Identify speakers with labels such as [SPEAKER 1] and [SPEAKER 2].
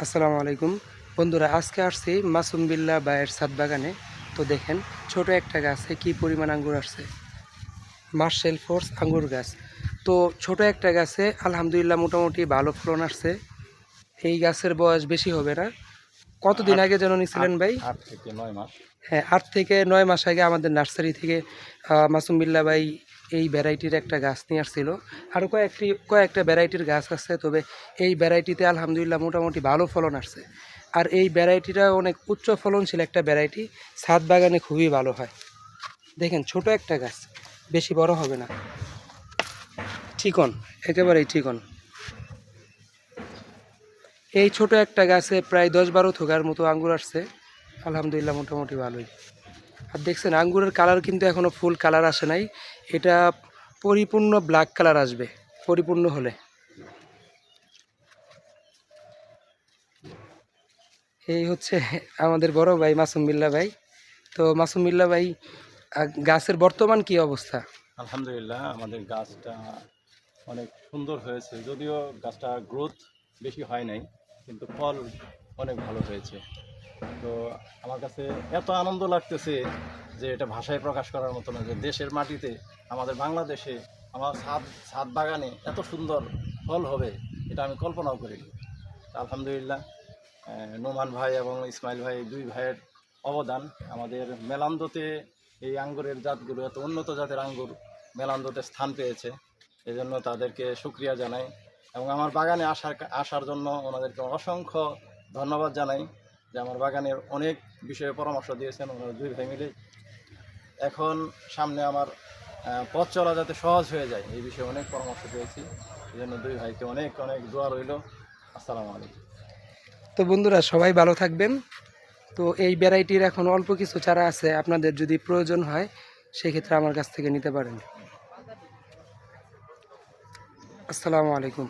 [SPEAKER 1] আসসালামু আলাইকুম। বন্ধুরা আজকে আসছি মাসুম বিল্লা বায়ের সাত বাগানে। তো দেখেন ছোট একটা গাছে কি পরিমাণ আঙ্গুর আসছে। মার্শেল ফোর্স আঙ্গুর গাছ। তো ছোট একটা গাছে আলহামদুলিল্লাহ মোটামুটি ভালো ফলন আসছে। এই গাছের বয়স বেশি হবে না। কতদিন আগে যেন নিছিলেন ভাই?
[SPEAKER 2] আট থেকে নয় মাস।
[SPEAKER 1] হ্যাঁ আট থেকে নয় মাস আগে আমাদের নার্সারি থেকে মাসুম বিল্লা ভাই এই ভ্যারাইটির একটা গাছ নিয়ে আসছিল। আরও কয়েকটি, কয়েকটা ভ্যারাইটির গাছ আছে, তবে এই ভ্যারাইটিতে আলহামদুলিল্লাহ মোটামুটি ভালো ফলন আসছে। আর এই ভ্যারাইটিটা অনেক উচ্চ ফলনশীল একটা ভ্যারাইটি ছাদ বাগানে খুবই ভালো হয়। দেখেন, ছোট একটা গাছ, বেশি বড় হবে না। ঠিকন একেবারেই ঠিকন এই ছোট একটা গাছে প্রায় দশ বারো থোকার মতো আঙ্গুর আসছে। আলহামদুলিল্লাহ মোটামুটি ভালোই। আর দেখছেন আঙ্গুরের কালার কিন্তু এখনও ফুল কালার আসে নাই। এটা পরিপূর্ণ ব্ল্যাক কালার আসবে, পরিপূর্ণ হলে। এই হচ্ছে আমাদের বড় ভাই মাসুম বিল্লা ভাই। তো মাসুম বিল্লা ভাই গাছের বর্তমান কি অবস্থা?
[SPEAKER 2] আলহামদুলিল্লাহ, আমাদের গাছটা অনেক সুন্দর হয়েছে। যদিও গাছটা গ্রোথ বেশি হয় নাই, কিন্তু ফল অনেক ভালো হয়েছে। তো আমার কাছে এত আনন্দ লাগতেছে যে এটা ভাষায় প্রকাশ করার মতো না, যে দেশের মাটিতে আমাদের বাংলাদেশে আমার ছাদ ছাদ বাগানে এত সুন্দর ফল হবে, এটা আমি কল্পনাও করিনি। আলহামদুলিল্লাহ নোমান ভাই এবং ইসমাইল ভাই দুই ভাইয়ের অবদান, আমাদের মেলান্দতে এই আঙ্গুরের জাতগুলো, এত উন্নত জাতের আঙ্গুর মেলান্দতে স্থান পেয়েছে, এজন্য তাদেরকে সুক্রিয়া জানাই এবং আমার বাগানে আসার আসার জন্য ওনাদেরকে অসংখ্য ধন্যবাদ জানাই। যে আমার বাগানের অনেক বিষয়ে পরামর্শ দিয়েছেন ওনারা দুই ভাই মিলে। এখন সামনে আমার পথ চলা যাতে সহজ হয়ে যায়, এই বিষয়ে অনেক পরামর্শ পেয়েছি। এই জন্য দুই ভাইকে অনেক অনেক দোয়া রইল। আসসালামু আলাইকুম।
[SPEAKER 1] তো বন্ধুরা, সবাই ভালো থাকবেন। তো এই ভ্যারাইটির এখন অল্প কিছু চারা আছে, আপনাদের যদি প্রয়োজন হয়, সেক্ষেত্রে আমার কাছ থেকে নিতে পারেন। আসসালামু আলাইকুম।